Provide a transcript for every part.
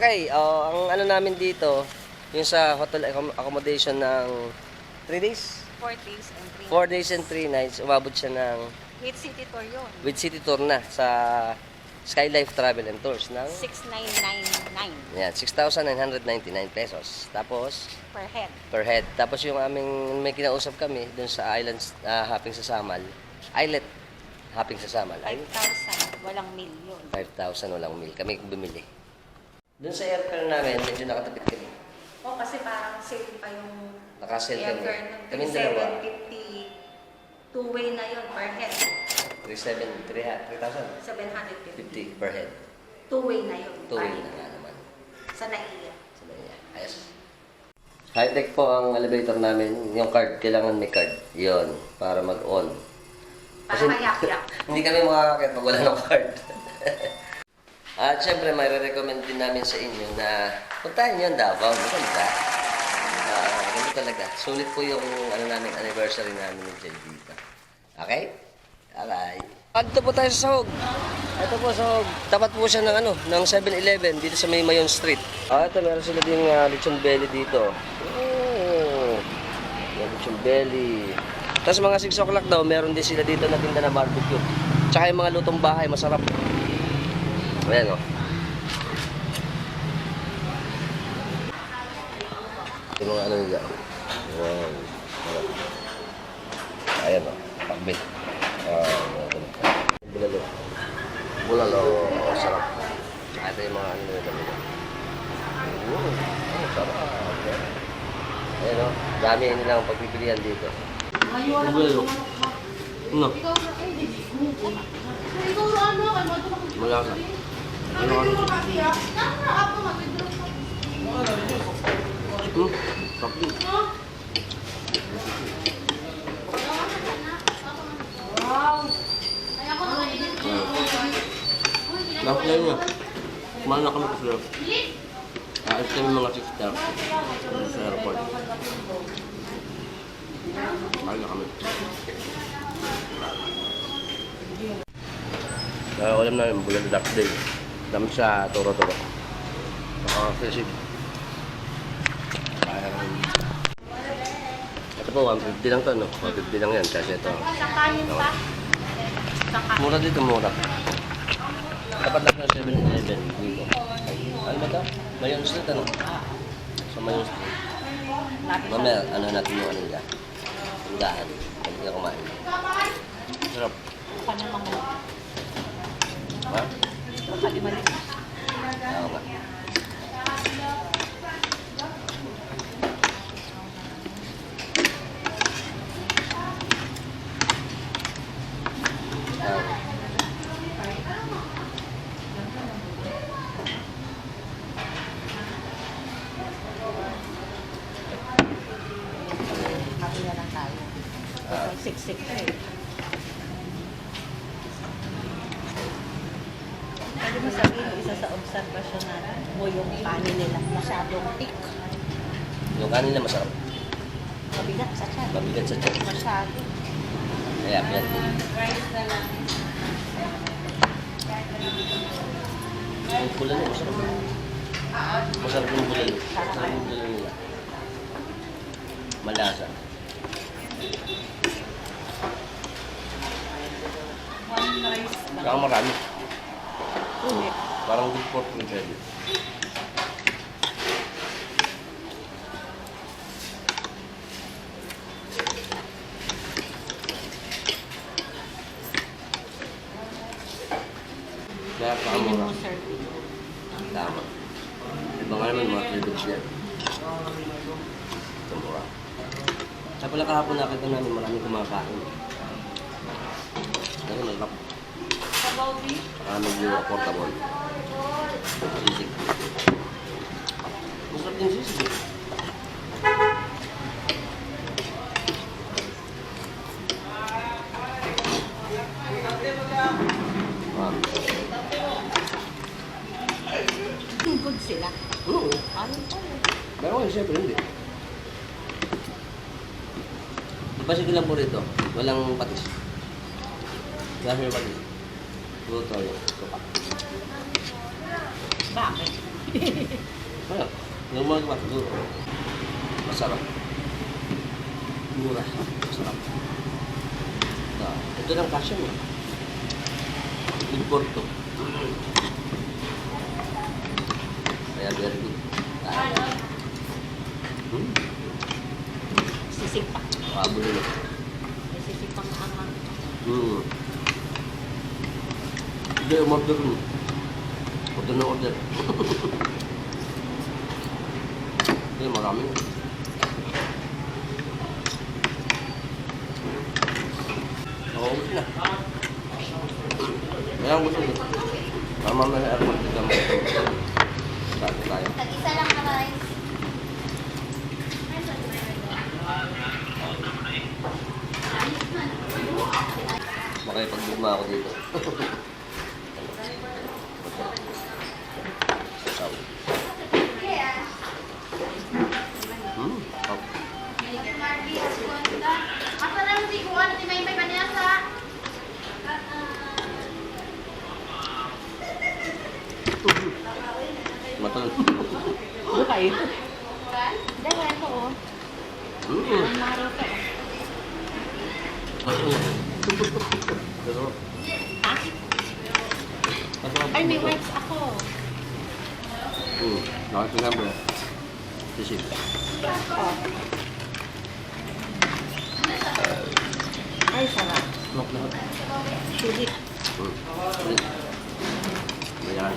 Okay, oh, ang ano namin dito, yung sa hotel accom- accommodation ng 3 days? 4 days and 3 4 days and 3 nights, umabot siya ng With city tour yun. with city tour na sa Skylife Travel and Tours ng 6,999 yan, 6,999 pesos. Tapos, per head. per head. Tapos yung aming may kinausap kami dun sa islands ah, hopping sa Samal. Islet hopping sa Samal. Ay, 5,000. Walang million. 5,000 walang mil. Kami bumili. Dun sa airfare namin, medyo nakatipid kami. O kasi parang sale pa yung Nakasale kami. Kami dalawa. 750. Two-way na yun per head. 3,700, 3,000. 750. 50 per head. Two-way na yun. Tuwing Bali. na nga naman. Sa naiya. Sa Maya. Ayos. High-tech po ang elevator namin. Yung card, kailangan may card. Yon para mag-on. Para mayak-yak. hindi kami makakakit pag wala ng card. At syempre, may recommend din namin sa inyo na puntahan nyo ang Davao. Maganda. Ah, ganito talaga. Sulit po yung ano namin, anniversary namin ni Jay dito. Okay? Alright. Ito po tayo sa Sahog. Ito po Sahog. Tapat po siya ng ano, ng 7-Eleven dito sa May Mayon Street. Ah, ito meron sila din uh, lechon belly dito. Oh. May lechon belly. Tapos mga 6 o'clock daw, meron din sila dito na tinda na barbecue. Tsaka yung mga lutong bahay, masarap. Ayan o. Yung mga ano nila. Wow. Ayan o. Pakbit. Ah, bulalo. Bulalo. Oh, sarap. Ito yung mga ano nila. Mm, oh, sarap. Ayan o. Dami nilang pagpipilian dito. Bulalo. No. Malasa. Ano ano? Hmm, sakit. Bakit na yun Kumain na kami kasi Aalis kami mga 6 stars sa airport. Kumain na kami. Uh, alam namin, bulan dark day. Dami sa Toro-Toro. Nakaka-sisig. Um, ito po, 150 lang to, no? 150 lang yan. Kasi ito, mura dito, mura. Dapat lang ng 7-Eleven dito. Ano ba ito? Mayon Street, ano? Sa Mayon Street. Mamaya, ano natin yung ano nila. Tindahan. Pag na kumain. Sarap. Baka naman mo. Ha? Baka di mali. Oo nga. Happy na lang tayo. Ito, siksik na eh. Pwede mo sabihin, isa sa observation natin, mo yung kanin nila masyadong thick. Yung kanin na masarap. Mabigat sa tiyan. Mabigat sa tiyan. Masyado. Kaya, pinat Yung pula nila, masarap. Masarap yung nila. Masarap yung pula nila. Malasa. Saka marami. Ulit. Parang good pork yung pwede. Kaya pakamura. serving. Tama. Iba nga naman mga trade-offs yan. Ito mura. Kaya pala kahapon nakita namin marami kumakain. Kasi malap. Saka medyo affordable. Sisig. Masarap din sisig. eh. Good sila. Oo. Ano pa Pero ngayon, siyempre hindi. Ipasig lang po rito. Walang patis. Wala siya patis. Puro toyo. Tupak. Bakit? Ano? Normal ba? Siguro. Masarap. Mura. Masarap. Ah, ito lang kasya mo. Import to. Kaya very good. Ah. Hmm. Sisipak. Pabulo na. May sisipang angang. Hmm. Hindi, umorder mo. Order na order. Hindi, marami. Ubus na. Kaya ang gusto mo. Mama na sa airport. Dito mo. Dati tayo. Tag-isa lang na rice. Makipag-bugma ako dito. Sasaw. Hmm. Oh. Matol. Ano kayo? Dahil ko, oh. Hmm. Ang. Pero, Ha? masarap. Ay, may wipes ako. Hmm. Nakita nga bro. Sisip. Oh. Ay, sarap. Lock na. Sulit. Hmm. Ulit. Ayan.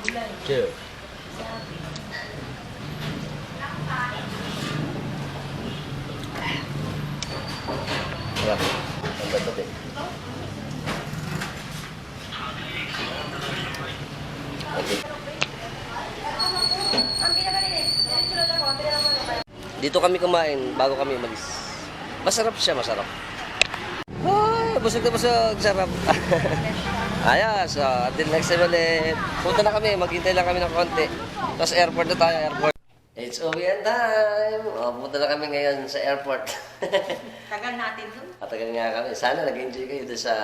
Cheers. Wala. Ang ganda din. Dito kami kumain bago kami umalis. Masarap siya, masarap. Ay, busog na busog. Sarap. Ayos. So, until next time ulit. Punta na kami. Maghintay lang kami ng konti. Tapos airport na tayo. Airport. It's OVN time. O, punta na kami ngayon sa airport. Tagal natin dun. Matagal nga kami. Sana nag-enjoy kayo doon sa,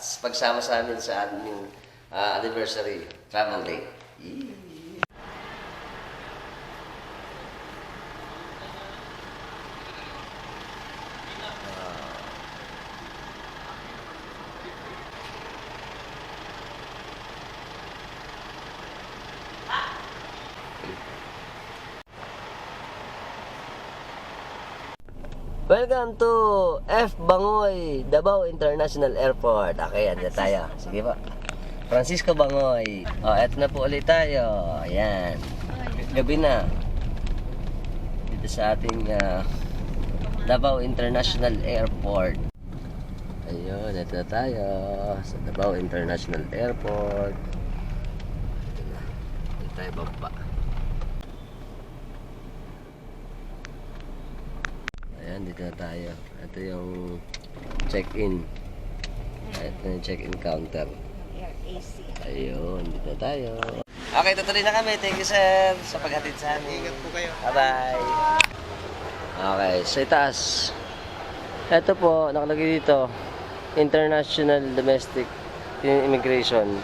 sa pagsama sa amin sa aming ah, anniversary travel day. Yee. Welcome to F. Bangoy, Davao International Airport. Okay, yan na tayo. Sige pa. Francisco Bangoy. O, oh, eto na po ulit tayo. Ayan. Gabi na. Dito sa ating ah, Davao International Airport. Ayun, eto na tayo. Sa Davao International Airport. Dito tayo baba. Ayan, dito na tayo. Ito yung check-in. Ito yung check-in counter. Ayun, dito na tayo. Okay, tutuloy na kami. Thank you, sir, sa paghatid sa amin. Ingat po kayo. Bye-bye. Okay, sa itaas. Ito po, nakalagay dito. International Domestic Immigration.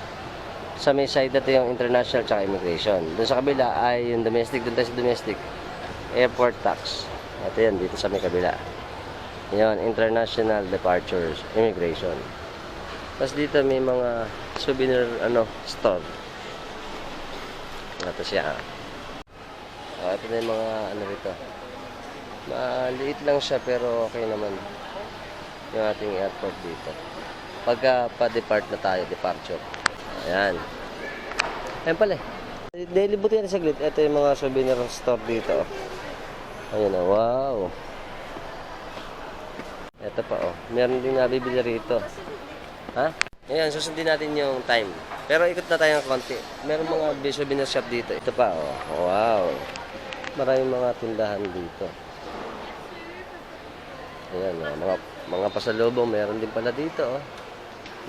Sa may side na ito yung international tsaka immigration. Doon sa kabila ay yung domestic, doon tayo sa domestic. Airport tax. Ito yan, dito sa may kabila. Yan, International Departures Immigration. Tapos dito may mga souvenir ano store. Ito siya. Oh, ito na yung mga ano rito. Maliit lang siya pero okay naman. Yung ating airport dito. Pagka pa-depart na tayo, departure. Ayan. Ayan pala eh. Daily buti natin saglit. Ito yung mga souvenir store dito. Ayun na, wow. Ito pa oh. Meron din nabibili rito. Ha? Ayan, susundin natin yung time. Pero ikot na tayo ng konti. Meron mga souvenir shop dito. Ito pa oh. Wow. Maraming mga tindahan dito. Ayan oh. Mga, mga pasalubong meron din pala dito oh.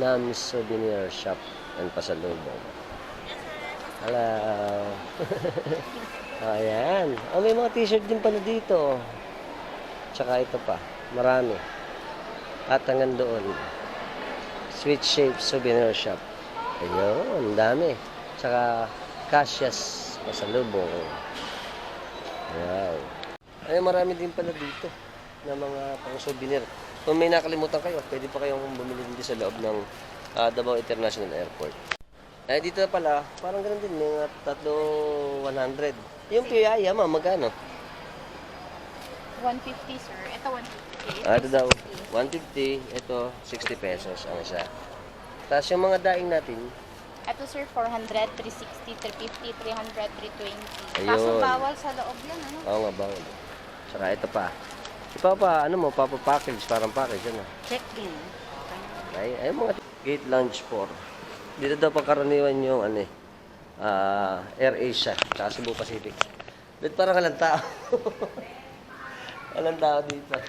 Nam's Souvenir Shop and Pasalubong. Hello. Ayan. Oh, may mga t-shirt din pala dito. Tsaka ito pa. Marami. At hanggang doon. Sweet Shape Souvenir Shop. Ayun, ang dami. Tsaka Cassius pasalubong. Wow. Ay, marami din pala dito na mga pang souvenir. Kung may nakalimutan kayo, pwede pa kayong bumili dito sa loob ng ah, Davao International Airport. Ay, dito pala, parang ganun din, mga tatlo 100. Yung piyaya, ma, magkano? 150, sir. Ito 150. Ah, ito daw, 150. Ito, 60 pesos ang isa. Tapos yung mga daing natin, Ito, sir, 400, 360, 350, 300, 320. Ayun. Kaso bawal sa loob yan, ano? oo nga ba? Saka ito pa. Ito pa, ano mo, papapackage, parang package, ano? Check-in. Ay, ay mga gate lounge 4. Dito daw pangkaraniwan yung ano eh, ah, Air Asia, tsaka Cebu Pacific. Dito parang walang tao. walang tao dito.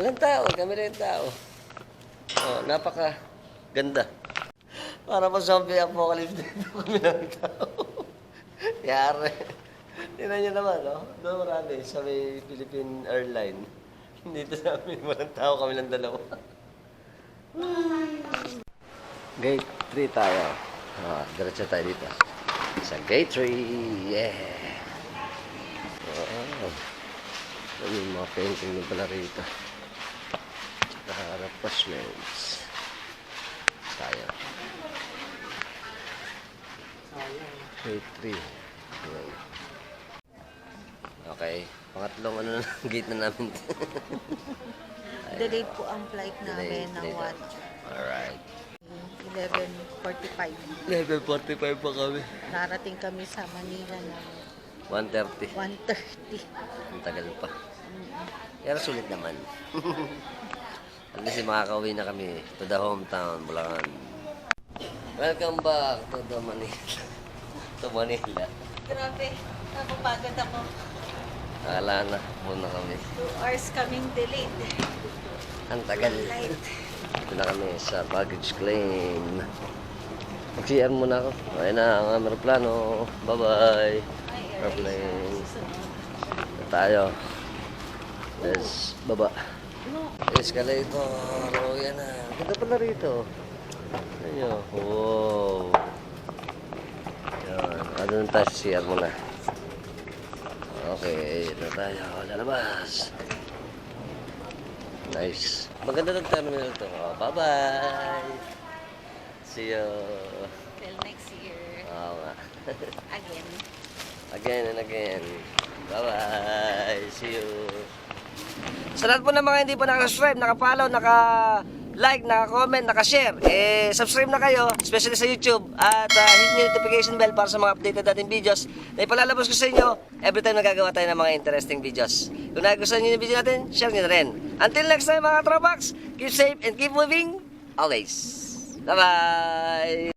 Walang tao, kami rin tao. Oh, napaka ganda. Para pa zombie apocalypse dito kami ng tao. Yari. Tingnan nyo naman, no? Doon marami sa may Philippine Airline. Dito sa amin, walang tao kami lang dalawa. Gate 3 tayo. Oh, diretso tayo dito. Sa gate 3. Yeah. Oh. Ano yung mga painting na pala rito. Refreshments. Tayo. Gate 3. Okay. okay. Pangatlong ano na gate na namin. Delayed po ang flight namin ng 1 11.45. Level 45 pa kami. Narating kami sa Manila ng 130. 1.30. Ang tagal pa. Pero sulit naman. At least makakauwi na kami to the hometown, Bulacan. Welcome back to the Manila. to Manila. Grabe, napapagod ako. Akala na muna kami. 2 hours kaming delayed. Ang tagal. Flight. Ito na kami sa baggage claim. Mag-CR muna ako. Ayun na ang aming aeroplano. Bye-bye. Airplane. Tayo. Yes, baba. Escalator. Oh, yan na. Ganda pala rito. Nyo? Wow. Yan. Ano nung tayo sa CR muna. Okay, ito tayo. Lalabas. Nice. Maganda ng terminal to. Oh, bye-bye. See you. Till next year. Oo nga. Again. again and again. Bye-bye. See you. Sa lahat po ng mga hindi pa nakasubscribe, nakapollow, naka-like, naka-comment, naka-share, eh, subscribe na kayo, especially sa YouTube, at uh, hit nyo notification bell para sa mga updated natin videos na ipalalabas ko sa inyo every time nagagawa tayo ng mga interesting videos. Kung nagustuhan nyo yung video natin, share nyo na rin. Until next time mga Tropax, keep safe and keep moving always. Bye-bye!